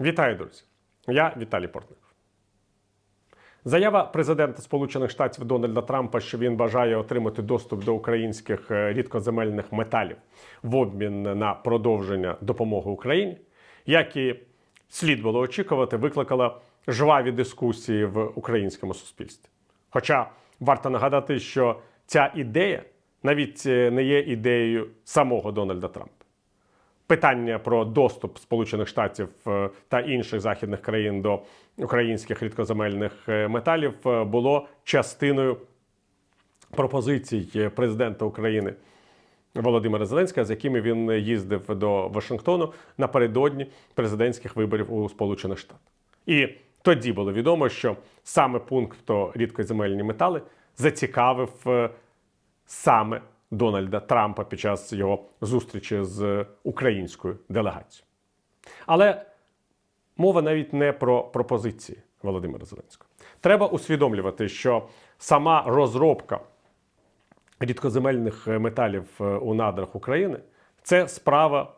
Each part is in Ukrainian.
Вітаю, друзі! Я Віталій Портников. Заява президента Сполучених Штатів Дональда Трампа, що він бажає отримати доступ до українських е, рідкоземельних металів в обмін на продовження допомоги Україні, як і слід було очікувати, викликала жваві дискусії в українському суспільстві. Хоча варто нагадати, що ця ідея навіть е, не є ідеєю самого Дональда Трампа питання про доступ Сполучених Штатів е, та інших західних країн до українських рідкоземельних е, металів е, було частиною пропозицій президента України Володимира Зеленського, з якими він їздив до Вашингтону напередодні президентських виборів у Сполучених Штатах. І тоді було відомо, що саме пункт про рідкоземельні метали зацікавив саме Дональда Трампа під час його зустрічі з українською делегацією. Але мова навіть не про пропозиції Володимира Зеленського. Треба усвідомлювати, що сама розробка рідкоземельних металів е, у надрах України це справа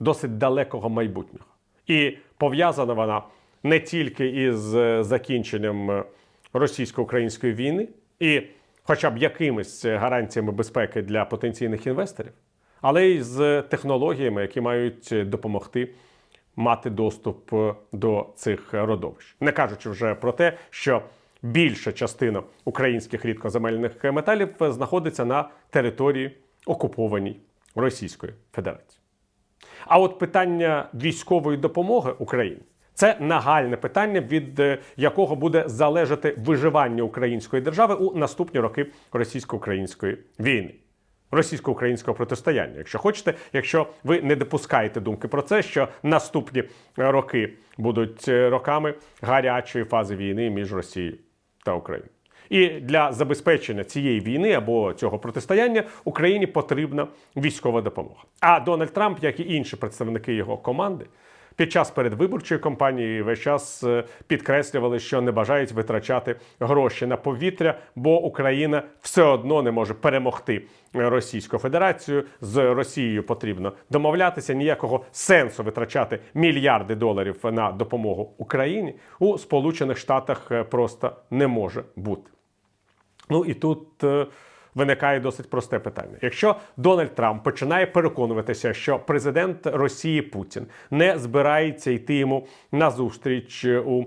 досить далекого майбутнього. І пов'язана вона не тільки із е, закінченням е, російсько-української війни, і хоча б якимись гарантіями безпеки для потенційних інвесторів, але й з технологіями, які мають допомогти мати доступ до цих родовищ. Не кажучи вже про те, що більша частина українських рідкоземельних металів знаходиться на території окупованій Російської Федерації. А от питання військової допомоги Україні це нагальне питання, від е, якого буде залежати виживання української держави у наступні роки російсько-української війни. Російсько-українського протистояння, якщо хочете, якщо ви не допускаєте думки про це, що наступні роки будуть е, роками гарячої фази війни між Росією та Україною. І для забезпечення цієї війни або цього протистояння Україні потрібна військова допомога. А Дональд Трамп, як і інші представники його команди, під час передвиборчої кампанії весь час е, підкреслювали, що не бажають витрачати гроші на повітря, бо Україна все одно не може перемогти Російську Федерацію. З Росією потрібно домовлятися. Ніякого сенсу витрачати мільярди доларів на допомогу Україні у Сполучених Штатах е, просто не може бути. Ну і тут е, виникає досить просте питання. Якщо Дональд Трамп починає переконуватися, що президент Росії Путін не збирається йти йому на зустріч е, у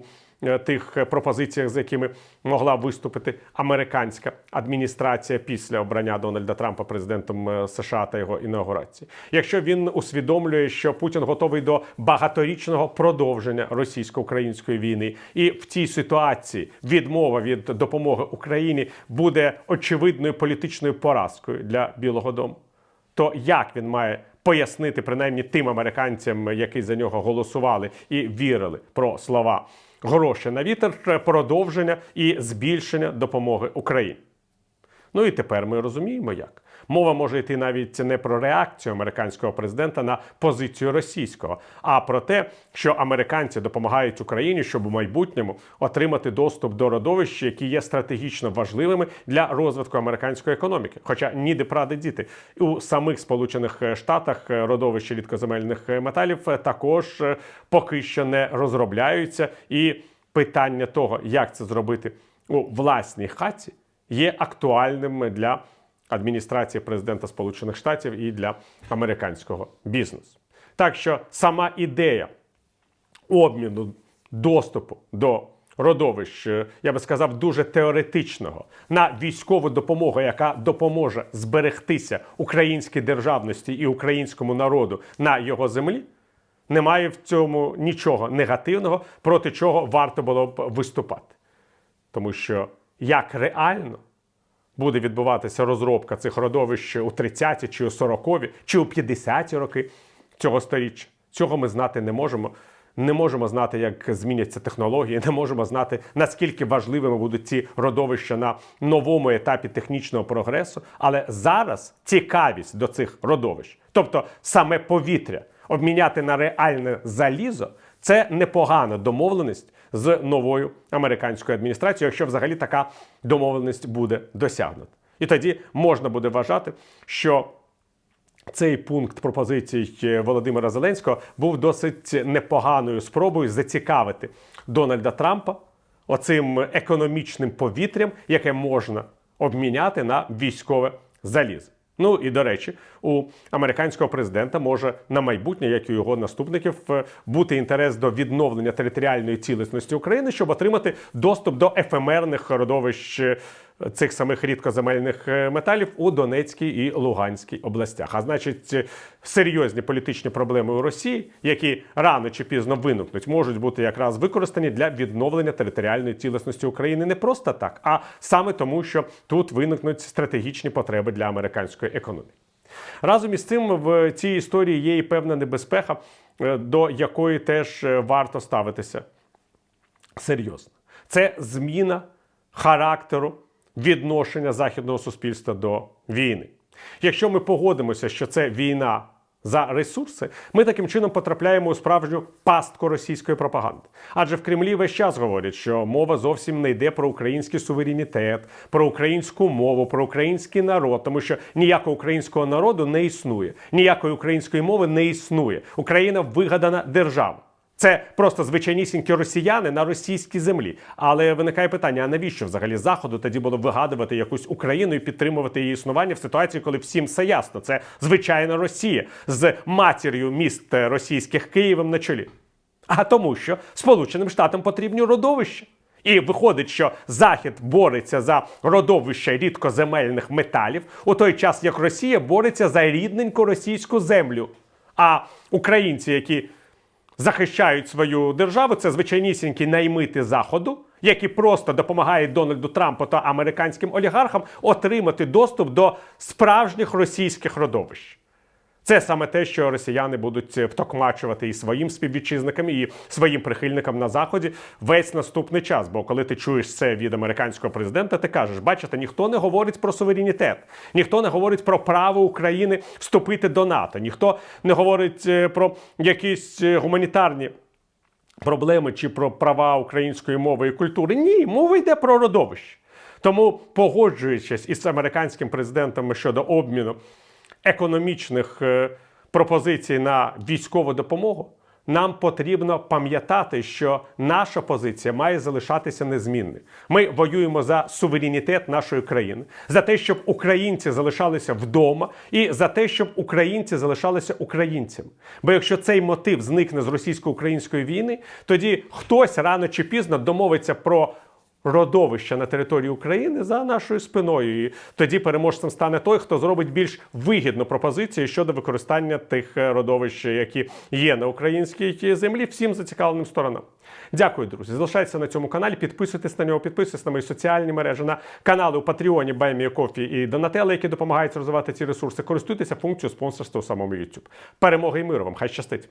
тих пропозиціях, з якими могла виступити американська адміністрація після обрання Дональда Трампа президентом е, США та його інаугурації. Якщо він усвідомлює, що Путін готовий до багаторічного продовження російсько-української війни, і в цій ситуації відмова від допомоги Україні буде очевидною політичною поразкою для Білого Дому, то як він має пояснити принаймні тим американцям, які за нього голосували і вірили про слова гроші на вітер, продовження і збільшення допомоги Україні? Ну і тепер ми розуміємо, як. Мова може йти навіть не про реакцію американського президента на позицію російського, а про те, що американці допомагають Україні, щоб у майбутньому отримати доступ до родовищ, які є стратегічно важливими для розвитку американської економіки. Хоча ніде пради діти. У самих Сполучених Штатах родовища рідкоземельних металів також е, поки що не розробляються, і питання того, як це зробити у власній хаті є актуальним для адміністрації президента Сполучених Штатів і для американського бізнесу. Так що сама ідея обміну доступу до родовищ, е, я би сказав, дуже теоретичного на військову допомогу, яка допоможе зберегтися українській державності і українському народу на його землі. Немає в цьому нічого негативного, проти чого варто було б виступати. Тому що як реально буде відбуватися розробка цих родовищ у 30-ті, чи у 40-ві, чи у 50-ті роки цього сторіччя, цього ми знати не можемо. Не можемо знати, як зміняться технології, не можемо знати, наскільки важливими будуть ці родовища на новому етапі технічного прогресу. Але зараз цікавість до цих родовищ, тобто саме повітря, обміняти на реальне залізо, це непогана домовленість з новою американською адміністрацією, якщо взагалі така домовленість буде досягнута. І тоді можна буде вважати, що цей пункт пропозицій е, Володимира Зеленського був досить непоганою спробою зацікавити Дональда Трампа оцим економічним повітрям, яке можна обміняти на військове залізо. Ну і до речі, у американського президента може на майбутнє, як і у його наступників, е, бути інтерес до відновлення територіальної цілісності України, щоб отримати доступ до ефемерних родовищ е, цих самих рідкоземельних е, металів у Донецькій і Луганській областях. А значить, е, серйозні політичні проблеми у Росії, які рано чи пізно виникнуть, можуть бути якраз використані для відновлення територіальної цілісності України не просто так, а саме тому, що тут виникнуть стратегічні потреби для американської економіки. Разом із цим в цій історії є і певна небезпека, е, до якої теж варто ставитися серйозно. Це зміна характеру відношення західного суспільства до війни. Якщо ми погодимося, що це війна за ресурси, ми таким чином потрапляємо у справжню пастку російської пропаганди. Адже в Кремлі весь час говорять, що мова зовсім не йде про український суверенітет, про українську мову, про український народ, тому що ніякого українського народу не існує, ніякої української мови не існує. Україна вигадана держава. Це просто звичайнісінькі росіяни на російській землі. Але виникає питання: а навіщо взагалі заходу тоді було вигадувати якусь Україну і підтримувати її існування в ситуації, коли всім все ясно? Це звичайна Росія з матір'ю міст російських Києвом на чолі. А тому, що Сполученим Штатам потрібні родовища. І виходить, що Захід бореться за родовище рідкоземельних металів, у той час як Росія бореться за рідненьку російську землю. А українці, які захищають свою державу, це звичайнісінькі наймити заходу, які просто допомагають Дональду Трампу та американським олігархам отримати доступ до справжніх російських родовищ. Це саме те, що росіяни будуть втокмачувати і своїм співвітчизникам, і своїм прихильникам на заході весь наступний час. Бо коли ти чуєш це від американського президента, ти кажеш, бачите, ніхто не говорить про суверенітет, ніхто не говорить про право України вступити до НАТО, ніхто не говорить е, про якісь е, гуманітарні. Проблеми чи про права української мови і культури. Ні, мова йде про родовище. Тому, погоджуючись із американським президентом щодо обміну економічних е, пропозицій на військову допомогу, нам потрібно пам'ятати, що наша позиція має залишатися незмінною. Ми воюємо за суверенітет нашої країни, за те, щоб українці залишалися вдома, і за те, щоб українці залишалися українцями. Бо якщо цей мотив зникне з російсько-української війни, тоді хтось рано чи пізно домовиться про родовища на території України за нашою спиною. І тоді переможцем стане той, хто зробить більш вигідну пропозицію щодо використання тих е, родовищ, які є на українській землі, всім зацікавленим сторонам. Дякую, друзі. Залишайтеся на цьому каналі, підписуйтесь на нього, підписуйтесь на мої соціальні мережі, на канали у Патреоні, Баймі Кофі і Донателли, які допомагають розвивати ці ресурси. Користуйтеся функцією спонсорства у самому YouTube. Перемоги і миру вам! Хай щастить!